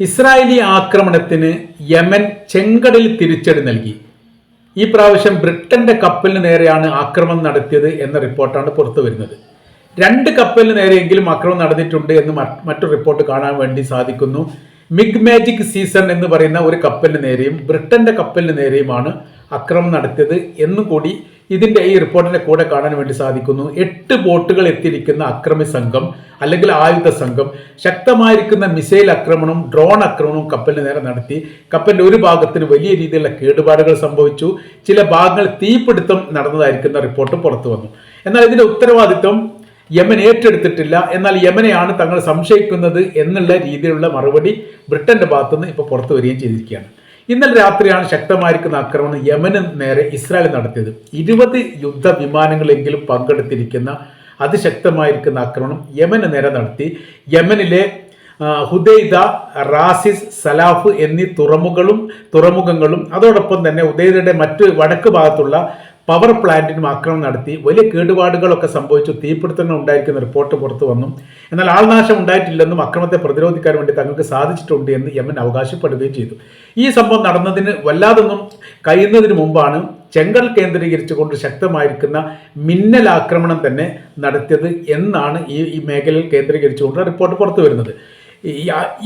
Israeli ആക്രമണത്തിന് Yemen ചെങ്കടൽ തിരിച്ചടി നൽകി. ഈ പ്രാവശ്യം ബ്രിട്ടന്റെ കപ്പലിന് നേരെയാണ് ആക്രമണം നടത്തിയത് എന്ന റിപ്പോർട്ടാണ് പുറത്തു വരുന്നത്. രണ്ട് കപ്പലിന് നേരെയെങ്കിലും ആക്രമണം നടന്നിട്ടുണ്ട് എന്ന് മറ്റൊരു റിപ്പോർട്ട് കാണാൻ വേണ്ടി സാധിക്കുന്നു. മിഗ് മാജിക് സീസൺ എന്ന് പറയുന്ന ഒരു കപ്പലിന് നേരെയും ബ്രിട്ടന്റെ കപ്പലിന് നേരെയുമാണ് അക്രമം നടത്തിയത് എന്നും കൂടി ഇതിന്റെ ഈ റിപ്പോർട്ടിന്റെ കൂടെ കാണാൻ വേണ്ടി സാധിക്കുന്നു. എട്ട് ബോട്ടുകൾ എത്തിയിരിക്കുന്ന അക്രമി സംഘം അല്ലെങ്കിൽ ആയുധ സംഘം ശക്തമായിരിക്കുന്ന മിസൈൽ ആക്രമണവും ഡ്രോൺ ആക്രമണവും കപ്പലിന് നേരെ നടത്തി. കപ്പലിന്റെ ഒരു ഭാഗത്തിന് വലിയ രീതിയിലുള്ള കേടുപാടുകൾ സംഭവിച്ചു. ചില ഭാഗങ്ങൾ തീപിടുത്തം നടന്നതായിരിക്കുന്ന റിപ്പോർട്ട് പുറത്തു വന്നു. എന്നാൽ ഇതിന്റെ ഉത്തരവാദിത്വം യമൻ ഏറ്റെടുത്തിട്ടില്ല. എന്നാൽ യമനെയാണ് തങ്ങൾ സംശയിക്കുന്നത് എന്നുള്ള രീതിയിലുള്ള മറുപടി ബ്രിട്ടന്റെ ഭാഗത്തുനിന്ന് ഇപ്പോൾ പുറത്തു വരികയും ചെയ്തിരിക്കുകയാണ്. ഇന്നലെ രാത്രിയാണ് ശക്തമായിരിക്കുന്ന ആക്രമണം യമന് നേരെ ഇസ്രായേൽ നടത്തിയത്. ഇരുപത് യുദ്ധ വിമാനങ്ങളെങ്കിലും പങ്കെടുത്തിരിക്കുന്ന അതിശക്തമായിരിക്കുന്ന ആക്രമണം യമന് നേരെ നടത്തി. യമനിലെ ഹുദൈദ റാസിസ് സലാഫ് എന്നീ തുറമുഖങ്ങളും തുറമുഖങ്ങളും അതോടൊപ്പം തന്നെ ഹുദൈദയുടെ മറ്റ് വടക്ക് ഭാഗത്തുള്ള പവർ പ്ലാന്റിനും ആക്രമണം നടത്തി വലിയ കേടുപാടുകളൊക്കെ സംഭവിച്ചു തീപിടുത്തങ്ങൾ ഉണ്ടായിരിക്കുന്ന റിപ്പോർട്ട് പുറത്തു വന്നു. എന്നാൽ ആൾനാശം ഉണ്ടായിട്ടില്ലെന്നും അക്രമത്തെ പ്രതിരോധിക്കാൻ വേണ്ടി തങ്ങൾക്ക് സാധിച്ചിട്ടുണ്ട് എന്ന് യമൻ അവകാശപ്പെടുകയും ചെയ്തു. ഈ സംഭവം നടന്നതിന് വല്ലാതൊന്നും കഴിയുന്നതിന് മുമ്പാണ് ചെങ്കൽ കേന്ദ്രീകരിച്ചുകൊണ്ട് ശക്തമായിരിക്കുന്ന മിന്നൽ ആക്രമണം തന്നെ നടത്തിയത് എന്നാണ് ഈ ഈ മേഖലയിൽ കേന്ദ്രീകരിച്ചുകൊണ്ട് റിപ്പോർട്ട് പുറത്തു വരുന്നത്.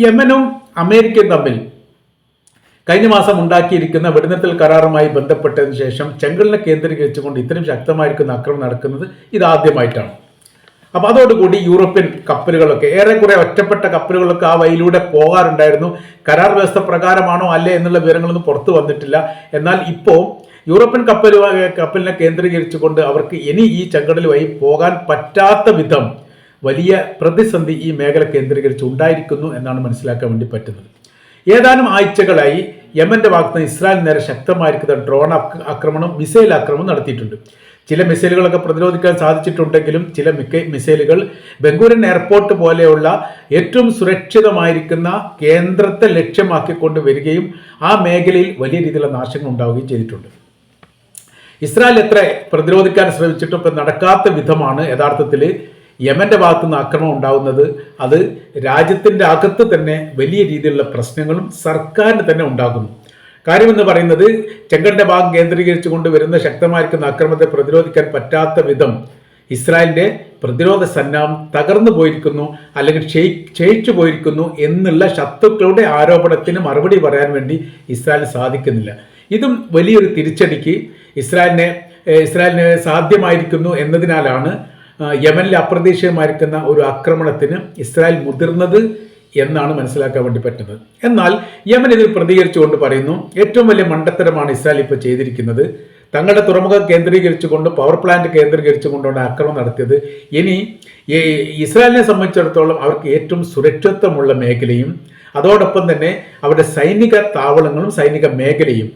യമനും അമേരിക്കയും തമ്മിൽ കഴിഞ്ഞ മാസം ഉണ്ടാക്കിയിരിക്കുന്ന വെടിനിർത്തൽ കരാറുമായി ബന്ധപ്പെട്ടതിന് ശേഷം ചെങ്കലിനെ കേന്ദ്രീകരിച്ചുകൊണ്ട് ഇത്രയും ശക്തമായിരിക്കുന്ന അക്രമം നടക്കുന്നത് ഇതാദ്യമായിട്ടാണ് അപ്പോൾ അതോടുകൂടി യൂറോപ്യൻ കപ്പലുകളൊക്കെ ഏറെക്കുറെ ഒറ്റപ്പെട്ട കപ്പലുകളൊക്കെ ആ വഴിയിലൂടെ പോകാറുണ്ടായിരുന്നു. കരാർ വ്യവസ്ഥ പ്രകാരമാണോ അല്ലേ എന്നുള്ള വിവരങ്ങളൊന്നും പുറത്തു വന്നിട്ടില്ല. എന്നാൽ ഇപ്പോൾ യൂറോപ്യൻ കപ്പൽ കപ്പലിനെ കേന്ദ്രീകരിച്ചുകൊണ്ട് അവർക്ക് ഇനി ഈ ചെങ്കടൽ വഴി പോകാൻ പറ്റാത്ത വിധം വലിയ പ്രതിസന്ധി ഈ മേഖല കേന്ദ്രീകരിച്ച് ഉണ്ടായിരിക്കുന്നു എന്നാണ് മനസ്സിലാക്കാൻ വേണ്ടി പറ്റുന്നത്. ഏതാനും ആഴ്ചകളായി യമന്റെ ഭാഗത്ത് ഇസ്രായേൽ നേരെ ശക്തമായിരിക്കുന്ന ഡ്രോൺ ആക്രമണം മിസൈൽ ആക്രമണം നടത്തിയിട്ടുണ്ട്. ചില മിസൈലുകളൊക്കെ പ്രതിരോധിക്കാൻ സാധിച്ചിട്ടുണ്ടെങ്കിലും ചില മിക്ക മിസൈലുകൾ ബംഗൂരൻ എയർപോർട്ട് പോലെയുള്ള ഏറ്റവും സുരക്ഷിതമായിരിക്കുന്ന കേന്ദ്രത്തെ ലക്ഷ്യമാക്കിക്കൊണ്ട് വരികയും ആ മേഖലയിൽ വലിയ രീതിയിലുള്ള നാശങ്ങൾ ഉണ്ടാവുകയും ചെയ്തിട്ടുണ്ട്. ഇസ്രായേൽ എത്ര പ്രതിരോധിക്കാൻ ശ്രമിച്ചിട്ടും ഇപ്പം നടക്കാത്ത വിധമാണ് യഥാർത്ഥത്തിൽ യമന്റെ ഭാഗത്തുനിന്ന് ആക്രമണം ഉണ്ടാകുന്നത് അത് രാജ്യത്തിന്റെ അകത്ത് തന്നെ വലിയ രീതിയിലുള്ള പ്രശ്നങ്ങളും സർക്കാരിന് തന്നെ ഉണ്ടാകുന്നു. കാര്യമെന്ന് പറയുന്നത് ചെങ്കലിന്റെ ഭാഗം കേന്ദ്രീകരിച്ചുകൊണ്ട് വരുന്ന ശക്തമായിരിക്കുന്ന അക്രമത്തെ പ്രതിരോധിക്കാൻ പറ്റാത്ത വിധം ഇസ്രായേലിന്റെ പ്രതിരോധ സന്നാഹം തകർന്നു പോയിരിക്കുന്നു അല്ലെങ്കിൽ ക്ഷയി ക്ഷയിച്ചു പോയിരിക്കുന്നു എന്നുള്ള ശത്രുക്കളുടെ ആരോപണത്തിന് മറുപടി പറയാൻ വേണ്ടി ഇസ്രായേലിന് സാധിക്കുന്നില്ല. ഇതും വലിയൊരു തിരിച്ചടിക്ക് ഇസ്രായേലിനെ ഇസ്രായേലിന് സാധ്യമായിരിക്കുന്നു എന്നതിനാലാണ് യമനിൽ അപ്രതീക്ഷിതമായിരിക്കുന്ന ഒരു ആക്രമണത്തിന് ഇസ്രായേൽ മുതിർന്നത് എന്നാണ് മനസ്സിലാക്കാൻ വേണ്ടി പറ്റുന്നത്. എന്നാൽ യമൻ ഇതിൽ പ്രതികരിച്ചുകൊണ്ട് പറയുന്നു ഏറ്റവും വലിയ മണ്ടത്തരമാണ് ഇസ്രായേൽ ഇപ്പോൾ ചെയ്തിരിക്കുന്നത്. തങ്ങളുടെ തുറമുഖം കേന്ദ്രീകരിച്ചുകൊണ്ട് പവർ പ്ലാന്റ് കേന്ദ്രീകരിച്ചുകൊണ്ടാണ് ആക്രമണം നടത്തിയത്. ഇനി ഇസ്രായേലിനെ സംബന്ധിച്ചിടത്തോളം അവർക്ക് ഏറ്റവും സുരക്ഷിതത്വമുള്ള മേഖലയും അതോടൊപ്പം തന്നെ അവരുടെ സൈനിക താവളങ്ങളും സൈനിക മേഖലയും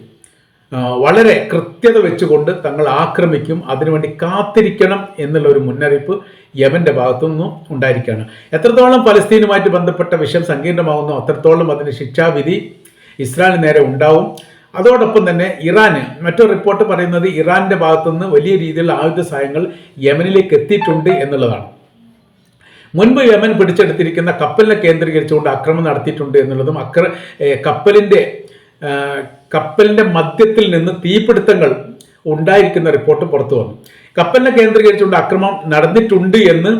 വളരെ കൃത്യത വെച്ചുകൊണ്ട് തങ്ങൾ ആക്രമിക്കും അതിനുവേണ്ടി കാത്തിരിക്കണം എന്നുള്ള ഒരു മുന്നറിയിപ്പ് യമന്റെ ഭാഗത്തു നിന്നും ഉണ്ടായിരിക്കുകയാണ്. എത്രത്തോളം ഫലസ്തീനുമായിട്ട് ബന്ധപ്പെട്ട വിഷയം സങ്കീർണമാകുന്നു അത്രത്തോളം അതിന് ശിക്ഷാവിധി ഇസ്രായേലിന് നേരെ ഉണ്ടാവും. അതോടൊപ്പം തന്നെ ഇറാന് മറ്റൊരു റിപ്പോർട്ട് പറയുന്നത് ഇറാന്റെ ഭാഗത്തുനിന്ന് വലിയ രീതിയിലുള്ള ആയുധ സഹായങ്ങൾ യമനിലേക്ക് എത്തിയിട്ടുണ്ട് എന്നുള്ളതാണ്. മുൻപ് യമൻ പിടിച്ചെടുത്തിരിക്കുന്ന കപ്പലിനെ കേന്ദ്രീകരിച്ചുകൊണ്ട് ആക്രമണം നടത്തിയിട്ടുണ്ട് എന്നുള്ളതും അക്ര ഏ, കപ്പലിന്റെ മധ്യത്തിൽ നിന്ന് തീപിടുത്തങ്ങൾ ഉണ്ടായിരിക്കുന്ന റിപ്പോർട്ട് പുറത്തു വന്നു. കപ്പലിനെ കേന്ദ്രീകരിച്ചുകൊണ്ട് ആക്രമണം നടന്നിട്ടുണ്ട് എന്ന്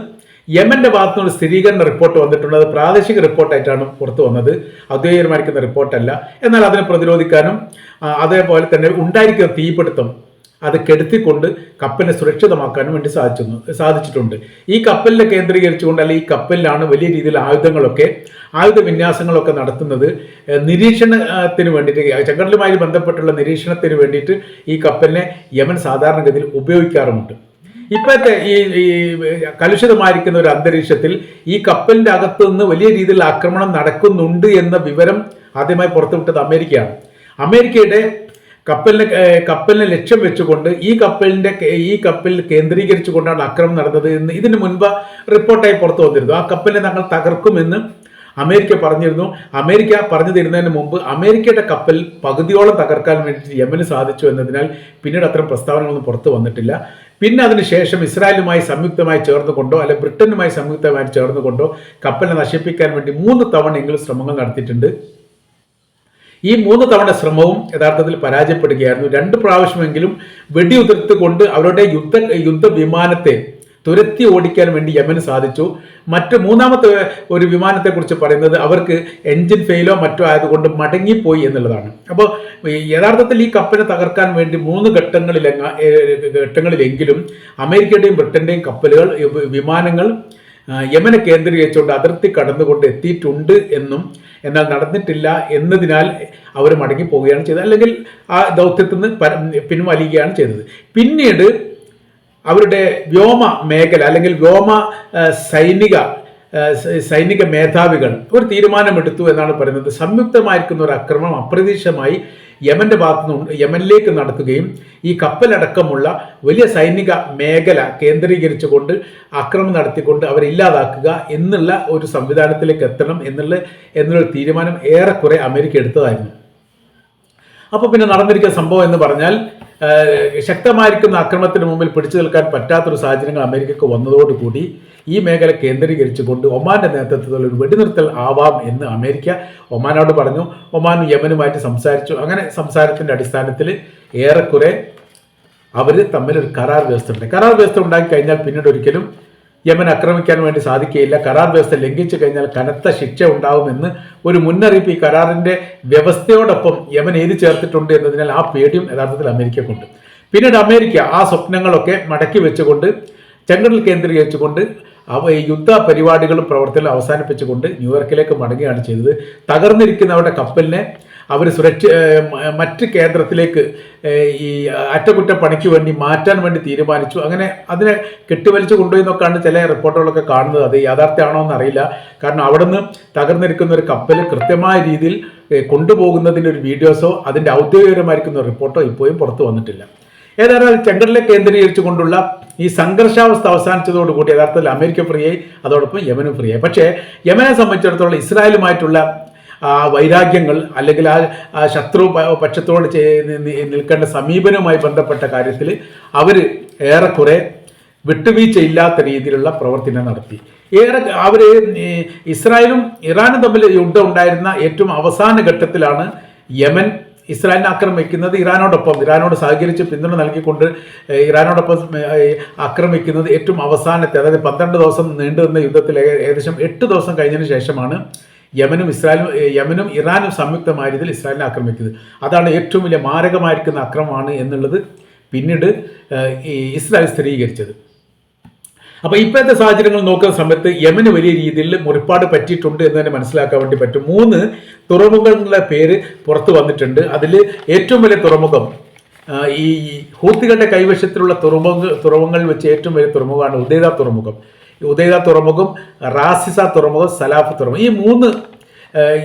യമന്റെ ഭാഗത്തു നിന്ന് സ്ഥിരീകരണ റിപ്പോർട്ട് വന്നിട്ടുണ്ട് അത് പ്രാദേശിക റിപ്പോർട്ടായിട്ടാണ് പുറത്തു വന്നത്. ഔദ്യോഗികമായിരിക്കുന്ന റിപ്പോർട്ടല്ല. എന്നാൽ അതിനെ പ്രതിരോധിക്കാനും അതേപോലെ തന്നെ ഉണ്ടായിരിക്കുന്ന തീപിടുത്തം അത് കെടുത്തിക്കൊണ്ട് കപ്പലിനെ സുരക്ഷിതമാക്കാനും വേണ്ടി സാധിച്ചു സാധിച്ചിട്ടുണ്ട്. ഈ കപ്പലിനെ കേന്ദ്രീകരിച്ചുകൊണ്ട് അല്ലെങ്കിൽ ഈ കപ്പലിലാണ് വലിയ രീതിയിൽ ആയുധങ്ങളൊക്കെ ആയുധ വിന്യാസങ്ങളൊക്കെ നടത്തുന്നത് നിരീക്ഷണത്തിന് വേണ്ടിയിട്ട് ചങ്കടലുമായി ബന്ധപ്പെട്ടുള്ള നിരീക്ഷണത്തിന് വേണ്ടിയിട്ട് ഈ കപ്പലിനെ യമൻ സാധാരണഗതിയിൽ ഉപയോഗിക്കാറുമുണ്ട്. ഇപ്പോഴത്തെ ഈ ഈ കലുഷിതമായിരിക്കുന്ന ഒരു അന്തരീക്ഷത്തിൽ ഈ കപ്പലിന്റെ അകത്തു നിന്ന് വലിയ രീതിയിൽ ആക്രമണം നടക്കുന്നുണ്ട് എന്ന വിവരം ആദ്യമായി പുറത്തുവിട്ടത് അമേരിക്കയാണ്. അമേരിക്കയുടെ കപ്പലിനെ കപ്പലിനെ ലക്ഷ്യം വെച്ചുകൊണ്ട് ഈ കപ്പലിന്റെ ഈ കേന്ദ്രീകരിച്ചു കേന്ദ്രീകരിച്ചുകൊണ്ടാണ് അക്രമം നടന്നത് എന്ന് ഇതിനു മുൻപ് റിപ്പോർട്ടായി പുറത്തു വന്നിരുന്നു. ആ കപ്പലിനെ ഞങ്ങൾ തകർക്കുമെന്ന് അമേരിക്ക പറഞ്ഞിരുന്നു. അമേരിക്ക പറഞ്ഞു തരുന്നതിന് മുമ്പ് അമേരിക്കയുടെ കപ്പൽ പകുതിയോളം തകർക്കാൻ വേണ്ടി യമന് സാധിച്ചു എന്നതിനാൽ പിന്നീട് അത്തരം പ്രസ്താവനകളൊന്നും പുറത്തു വന്നിട്ടില്ല. പിന്നെ അതിനുശേഷം ഇസ്രായേലുമായി സംയുക്തമായി ചേർന്നുകൊണ്ടോ അല്ലെ ബ്രിട്ടനുമായി സംയുക്തമായി ചേർന്നുകൊണ്ടോ കപ്പലിനെ നശിപ്പിക്കാൻ വേണ്ടി മൂന്ന് തവണ തവണയെങ്കിലും ശ്രമങ്ങൾ നടത്തിയിട്ടുണ്ട്. ഈ മൂന്ന് തവണ ശ്രമവും യഥാർത്ഥത്തിൽ പരാജയപ്പെടുകയായിരുന്നു. രണ്ട് പ്രാവശ്യമെങ്കിലും വെടിയുതിർത്തുകൊണ്ട് അവരുടെ യുദ്ധ യുദ്ധവിമാനത്തെ തുരത്തി ഓടിക്കാൻ വേണ്ടി യമന് സാധിച്ചു. മറ്റ് മൂന്നാമത്തെ ഒരു വിമാനത്തെക്കുറിച്ച് പറയുന്നത് അവർക്ക് എൻജിൻ ഫെയിലോ മറ്റോ ആയതുകൊണ്ട് മടങ്ങിപ്പോയി എന്നുള്ളതാണ്. അപ്പോൾ യഥാർത്ഥത്തിൽ ഈ കപ്പലിനെ തകർക്കാൻ വേണ്ടി മൂന്ന് ഘട്ടങ്ങളിലെ ഘട്ടങ്ങളിലെങ്കിലും അമേരിക്കയുടെയും ബ്രിട്ടന്റെയും കപ്പലുകൾ വിമാനങ്ങൾ യമനെ കേന്ദ്രീകരിച്ചുകൊണ്ട് അതിർത്തി കടന്നുകൊണ്ട് എത്തിയിട്ടുണ്ട് എന്നും എന്നാൽ നടന്നിട്ടില്ല എന്നതിനാൽ അവർ മടങ്ങി പോവുകയാണ് ചെയ്തത്. അല്ലെങ്കിൽ ആ ദൗത്യത്തിൽ നിന്ന് പിൻവലിയുകയാണ് ചെയ്തത്. പിന്നീട് അവരുടെ വ്യോമ മേഖല അല്ലെങ്കിൽ വ്യോമ സൈനിക സൈനിക മേധാവികൾ ഒരു തീരുമാനമെടുത്തു എന്നാണ് പറയുന്നത്. സംയുക്തമായിരിക്കുന്ന ഒരു ആക്രമണം അപ്രതീക്ഷിതമായി യമന്റെ ഭാഗത്തു നിന്ന് യമനിലേക്ക് നടത്തുകയും ഈ കപ്പലടക്കമുള്ള വലിയ സൈനിക മേഖല കേന്ദ്രീകരിച്ചുകൊണ്ട് ആക്രമണം നടത്തിക്കൊണ്ട് അവരെ ഇല്ലാതാക്കുക എന്നുള്ള ഒരു സംവിധാനത്തിലേക്ക് എത്തണം എന്നുള്ള എന്നുള്ള തീരുമാനം ഏറെക്കുറെ അമേരിക്ക എടുത്തതായിരുന്നു. അപ്പോൾ പിന്നെ നടന്നിരിക്കുന്ന സംഭവം എന്ന് പറഞ്ഞാൽ ശക്തമായിരിക്കുന്ന ആക്രമണത്തിന് മുമ്പിൽ പിടിച്ചു നിൽക്കാൻ പറ്റാത്തൊരു സാഹചര്യങ്ങൾ അമേരിക്കക്ക് വന്നതോടുകൂടി ഈ മേഖല കേന്ദ്രീകരിച്ചുകൊണ്ട് ഒമാന്റെ നേതൃത്വത്തിൽ ഒരു വെടിനിർത്തൽ ആവാം എന്ന് അമേരിക്ക ഒമാനോട് പറഞ്ഞു. ഒമാൻ യമനുമായിട്ട് സംസാരിച്ചു. അങ്ങനെ സംസാരത്തിന്റെ അടിസ്ഥാനത്തിൽ ഏറെക്കുറെ അവർ തമ്മിൽ ഒരു കരാർ വ്യവസ്ഥ ഉണ്ട് കരാർ വ്യവസ്ഥ ഉണ്ടാക്കി കഴിഞ്ഞാൽ പിന്നീട് ഒരിക്കലും യമൻ ആക്രമിക്കാൻ വേണ്ടി സാധിക്കുകയില്ല. കരാർ വ്യവസ്ഥ ലംഘിച്ചു കഴിഞ്ഞാൽ കനത്ത ശിക്ഷ ഉണ്ടാവുമെന്ന് ഒരു മുന്നറിയിപ്പ് ഈ കരാറിന്റെ വ്യവസ്ഥയോടൊപ്പം യമൻ എഴുതി ചേർത്തിട്ടുണ്ട് എന്നതിനാൽ ആ പേടിയും യഥാർത്ഥത്തിൽ അമേരിക്കക്കുണ്ട്. പിന്നീട് അമേരിക്ക ആ സ്വപ്നങ്ങളൊക്കെ മടക്കി വെച്ചുകൊണ്ട് ചെങ്കടൽ കേന്ദ്രീകരിച്ചുകൊണ്ട് യുദ്ധ പരിപാടികളും പ്രവർത്തനങ്ങളും അവസാനിപ്പിച്ചുകൊണ്ട് ന്യൂയോർക്കിലേക്ക് മടങ്ങുകയാണ് ചെയ്തത്. തകർന്നിരിക്കുന്ന അവരുടെ കപ്പലിനെ അവർ സുരക്ഷ മറ്റ് കേന്ദ്രത്തിലേക്ക് ഈ അറ്റകുറ്റപ്പണിക്ക് വേണ്ടി മാറ്റാൻ വേണ്ടി തീരുമാനിച്ചു. അങ്ങനെ അതിനെ കെട്ടിവലിച്ച് കൊണ്ടുപോയി ചില റിപ്പോർട്ടുകളൊക്കെ കാണുന്നത്. അത് യാഥാർത്ഥ്യമാണോ എന്നറിയില്ല. കാരണം അവിടുന്ന് തകർന്നിരിക്കുന്ന ഒരു കപ്പൽ കൃത്യമായ രീതിയിൽ കൊണ്ടുപോകുന്നതിന്റെ ഒരു വീഡിയോസോ അതിന്റെ ഔദ്യോഗികമായിരിക്കുന്ന റിപ്പോർട്ടോ ഇപ്പോഴും പുറത്തു വന്നിട്ടില്ല. ഏതായാലും ചെങ്കടലെ കേന്ദ്രീകരിച്ചുകൊണ്ടുള്ള ഈ സംഘർഷാവസ്ഥ അവസാനിച്ചതോടുകൂടി യഥാർത്ഥത്തിൽ അമേരിക്ക ഫ്രീ ആയി അതോടൊപ്പം യമനും ഫ്രീ ആയി പക്ഷേ യമനെ സംബന്ധിച്ചിടത്തോളം ഇസ്രായേലുമായിട്ടുള്ള വൈരാഗ്യങ്ങൾ അല്ലെങ്കിൽ ആ ആ ശത്രു പക്ഷത്തോട് നിൽക്കേണ്ട സമീപനവുമായി ബന്ധപ്പെട്ട കാര്യത്തിൽ അവർ ഏറെക്കുറെ വിട്ടുവീഴ്ച ഇല്ലാത്ത രീതിയിലുള്ള പ്രവർത്തനം നടത്തി. ഏറെ അവർ ഇസ്രായേലും ഇറാനും തമ്മിൽ യുദ്ധം ഉണ്ടായിരുന്ന ഏറ്റവും അവസാന ഘട്ടത്തിലാണ് യമൻ ഇസ്രായേലിനെ ആക്രമിക്കുന്നത് ഇറാനോടൊപ്പം ഇറാനോട് സഹകരിച്ച് പിന്തുണ നൽകിക്കൊണ്ട് ഇറാനോടൊപ്പം ആക്രമിക്കുന്നത് ഏറ്റവും അവസാനത്തെ അതായത് പന്ത്രണ്ട് ദിവസം നീണ്ടു നിന്ന യുദ്ധത്തിൽ ഏകദേശം എട്ട് ദിവസം കഴിഞ്ഞതിന് ശേഷമാണ് യമനും ഇസ്രായേലും യമനും ഇറാനും സംയുക്തമായ രീതിയിൽ ഇസ്രായേലിനെ ആക്രമിക്കുന്നത്. അതാണ് ഏറ്റവും വലിയ മാരകമായിരിക്കുന്ന അക്രമമാണ് എന്നുള്ളത് പിന്നീട് ഇസ്രായേൽ സ്ഥിരീകരിച്ചത്. അപ്പോൾ ഇപ്പോഴത്തെ സാഹചര്യങ്ങൾ നോക്കുന്ന സമയത്ത് യമന് വലിയ രീതിയിൽ മുറിപ്പാട് പറ്റിയിട്ടുണ്ട് എന്ന് തന്നെ മനസ്സിലാക്കാൻ വേണ്ടി പറ്റും. മൂന്ന് തുറമുഖങ്ങളുടെ പേര് പുറത്തു വന്നിട്ടുണ്ട്. അതിൽ ഏറ്റവും വലിയ തുറമുഖം ഈ ഹൂത്തികളുടെ കൈവശത്തിലുള്ള തുറമുഖ തുറമുഖങ്ങളിൽ വെച്ച് ഏറ്റവും വലിയ തുറമുഖമാണ് ഉദയത തുറമുഖം. ഉദയത തുറമുഖം റാസിസ തുറമുഖം സലാഫ് തുറമുഖം. ഈ മൂന്ന്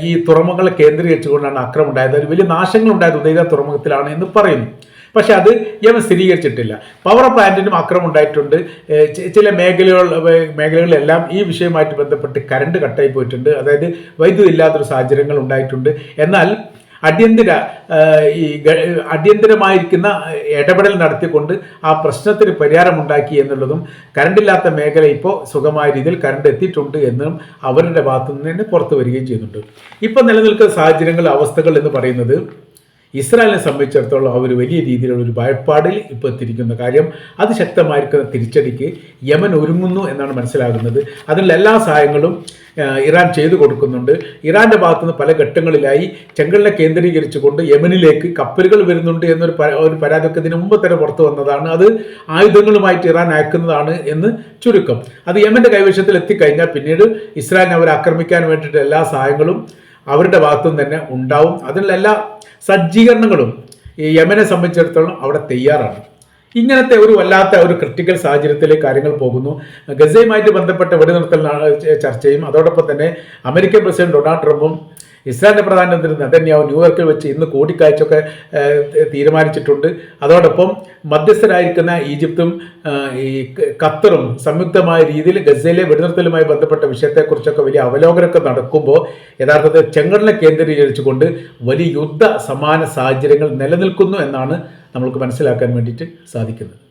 ഈ തുറമുഖങ്ങളെ കേന്ദ്രീകരിച്ചുകൊണ്ടാണ് അക്രമം ഉണ്ടായത് ഒരു വലിയ നാശങ്ങൾ ഉണ്ടായത് ഉദയത തുറമുഖത്തിലാണ് എന്ന് പറയുന്നു. പക്ഷെ അത് യമൻ സ്ഥിരീകരിച്ചിട്ടില്ല. പവർ പ്ലാന്റിനും അക്രമം ഉണ്ടായിട്ടുണ്ട് ചില മേഖലകൾ മേഖലകളിലെല്ലാം ഈ വിഷയവുമായിട്ട് ബന്ധപ്പെട്ട് കറണ്ട് കട്ടായി പോയിട്ടുണ്ട്. അതായത് വൈദ്യുതി ഇല്ലാത്തൊരു സാഹചര്യങ്ങൾ ഉണ്ടായിട്ടുണ്ട്. എന്നാൽ അടിയന്തര ഈ അടിയന്തരമായിരിക്കുന്ന ഇടപെടൽ നടത്തിക്കൊണ്ട് ആ പ്രശ്നത്തിന് പരിഹാരമുണ്ടാക്കി എന്നുള്ളതും കരണ്ടില്ലാത്ത മേഖല ഇപ്പോൾ സുഖമായ രീതിയിൽ കരണ്ട് എത്തിയിട്ടുണ്ട് എന്നും അവരുടെ ഭാഗത്തു നിന്ന് തന്നെ പുറത്തു വരികയും ചെയ്യുന്നുണ്ട്. ഇപ്പം നിലനിൽക്കുന്ന സാഹചര്യങ്ങൾ അവസ്ഥകൾ എന്ന് പറയുന്നത് ഇസ്രായേലിനെ സംബന്ധിച്ചിടത്തോളം അവർ വലിയ രീതിയിലുള്ള ഒരു ഭയപ്പാടിൽ ഇപ്പോൾ എത്തിയിരിക്കുന്ന കാര്യം അതിശക്തമായിരിക്കുന്ന തിരിച്ചടിക്ക് യമൻ ഒരുങ്ങുന്നു എന്നാണ് മനസ്സിലാകുന്നത്. അതിനുള്ള എല്ലാ സഹായങ്ങളും ഇറാൻ ചെയ്തു കൊടുക്കുന്നുണ്ട്. ഇറാന്റെ ഭാഗത്തുനിന്ന് പല ഘട്ടങ്ങളിലായി ചെങ്കലിനെ കേന്ദ്രീകരിച്ചുകൊണ്ട് യമനിലേക്ക് കപ്പലുകൾ വരുന്നുണ്ട് എന്നൊരു ഒരു പരാതിയൊക്കെ ഇതിനു മുമ്പ് തന്നെ പുറത്തു വന്നതാണ്. അത് ആയുധങ്ങളുമായിട്ട് ഇറാൻ അയക്കുന്നതാണ് എന്ന് ചുരുക്കം. അത് യമന്റെ കൈവശത്തിൽ എത്തിക്കഴിഞ്ഞാൽ പിന്നീട് ഇസ്രായേലിനെ അവർ ആക്രമിക്കാൻ വേണ്ടിയിട്ട് എല്ലാ സഹായങ്ങളും അവരുടെ ഭാഗത്തുനിന്ന് തന്നെ ഉണ്ടാവും. അതിനുള്ള എല്ലാ സജ്ജീകരണങ്ങളും ഈ യമനെ സംബന്ധിച്ചിടത്തോളം അവിടെ തയ്യാറാണ്. ഇങ്ങനത്തെ ഒരു വല്ലാത്ത ഒരു ക്രിട്ടിക്കൽ സാഹചര്യത്തിൽ കാര്യങ്ങൾ പോകുന്നു. ഗസയുമായിട്ട് ബന്ധപ്പെട്ട വെടിനിർത്തൽ ചർച്ചയും അതോടൊപ്പം തന്നെ അമേരിക്കൻ പ്രസിഡന്റ് ഡൊണാൾഡ് ട്രംപും ഇസ്രായേലിന്റെ പ്രധാനമന്ത്രി നെതന്യാവ് ന്യൂയോർക്കിൽ വെച്ച് ഇന്ന് കൂടിക്കാഴ്ചയൊക്കെ തീരുമാനിച്ചിട്ടുണ്ട്. അതോടൊപ്പം മധ്യസ്ഥരായിരിക്കുന്ന ഈജിപ്തും ഈ ഖത്തറും സംയുക്തമായ രീതിയിൽ ഗസയിലെ വെടിനിർത്തലുമായി ബന്ധപ്പെട്ട വിഷയത്തെക്കുറിച്ചൊക്കെ വലിയ അവലോകനമൊക്കെ നടക്കുമ്പോൾ യഥാർത്ഥത്തിൽ ചെങ്കടലിനെ കേന്ദ്രീകരിച്ചുകൊണ്ട് വലിയ യുദ്ധ സമാന സാഹചര്യങ്ങൾ നിലനിൽക്കുന്നു എന്നാണ് നമ്മൾക്ക് മനസ്സിലാക്കാൻ വേണ്ടിയിട്ട് സാധിക്കുന്നത്.